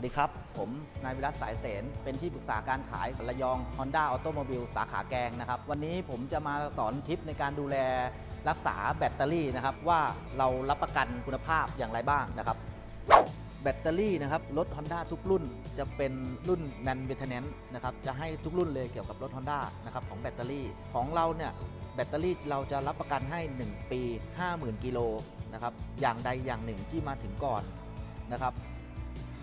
วัสดีครับ ผมนายวิรัตสายเสนเป็นที่ปรึกษาการขายระยอง Honda Automobile สาขาแกงนะครับ วันนี้ผมจะมาสอนทิปในการดูแลรักษาแบตเตอรี่นะครับ ว่าเรารับประกันคุณภาพอย่างไรบ้างนะครับ แบตเตอรี่นะครับ รถ Honda ทุกรุ่นจะเป็นรุ่น non maintenance นะครับจะให้ทุกรุ่นเลยเกี่ยวกับรถ Honda นะครับของแบตเตอรี่ของเราเนี่ยแบตเตอรี่เราจะรับประกันให้ 1 ปี 50,000 กิโลนะครับอย่างใดอย่างหนึ่งที่มาถึงก่อนนะครับ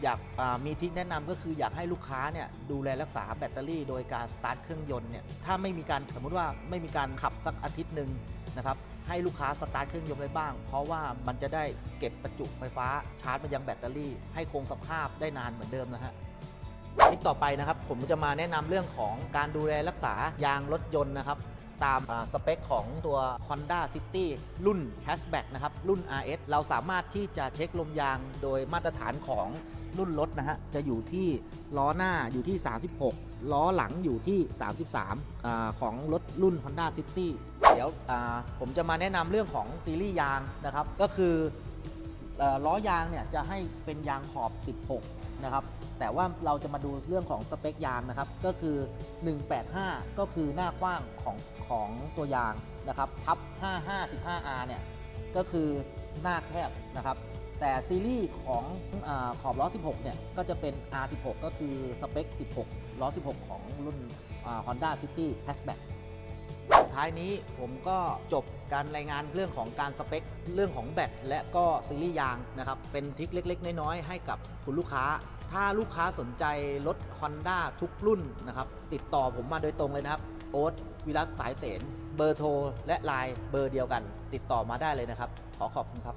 อยากมีทิศแนะนำก็คืออยากให้ลูกค้าเนี่ยดูแลรักษาแบตเตอรี่ โดยการสตาร์ทเครื่องยนต์เนี่ยถ้าไม่มีการสมมุติว่าไม่มีการขับสักอาทิตย์หนึ่งนะครับให้ลูกค้าสตาร์ทเครื่องยนต์ไว้บ้าง เพราะว่ามันจะได้เก็บประจุไฟฟ้าชาร์จมายังแบตเตอรี่ ให้คงสภาพได้นานเหมือนเดิมนะฮะคลิปต่อไปนะครับผมจะมาแนะนำเรื่องของการดูแลรักษายางรถยนต์นะครับตามสเปคของตัว Honda City รุ่น Hatchback นะครับ รุ่น RS เราสามารถที่จะเช็คลมยางโดยมาตรฐานของ รุ่นรถนะฮะ จะอยู่ที่ล้อหน้าอยู่ที่ 36 ล้อหลังอยู่ที่ 33อาของรถรุ่น Honda City เดี๋ยวผมจะมาแนะนำเรื่องของซีรีส์ยางนะครับ ก็คืออล้อยางเนี่ยจะให้เป็นยางขอบ 16 นะครับ แต่ว่าเราจะมาดูเรื่องของสเปคยางนะครับ ก็คือ 185 ก็คือหน้ากว้างของของตัวยางนะครับ ทับ 5515R เนี่ย ก็คือหน้าแคบนะครับ แต่ซีรีส์ของอขอบล้อ 16 เนี่ย ก็จะเป็น R16 ก็คือสเปค 16 ล้อ 16 ของรุ่น Honda City Hatchback สุดท้ายนี้ผมก็จบการรายงานเรื่องของการสเปค เรื่องของแบตและก็ซีรีส์ยางนะครับ เป็นทริคเล็ก ๆ น้อย ๆ ให้กับคุณลูกค้า ถ้าลูกค้าสนใจรถ Honda ทุกรุ่นนะครับ ติดต่อผมมาโดยตรงเลยนะครับ โอ๊ตวิรัตสายเสนเบอร์โทร และไลน์เบอร์เดียวกัน ติดต่อมาได้เลยนะครับ ขอขอบคุณครับ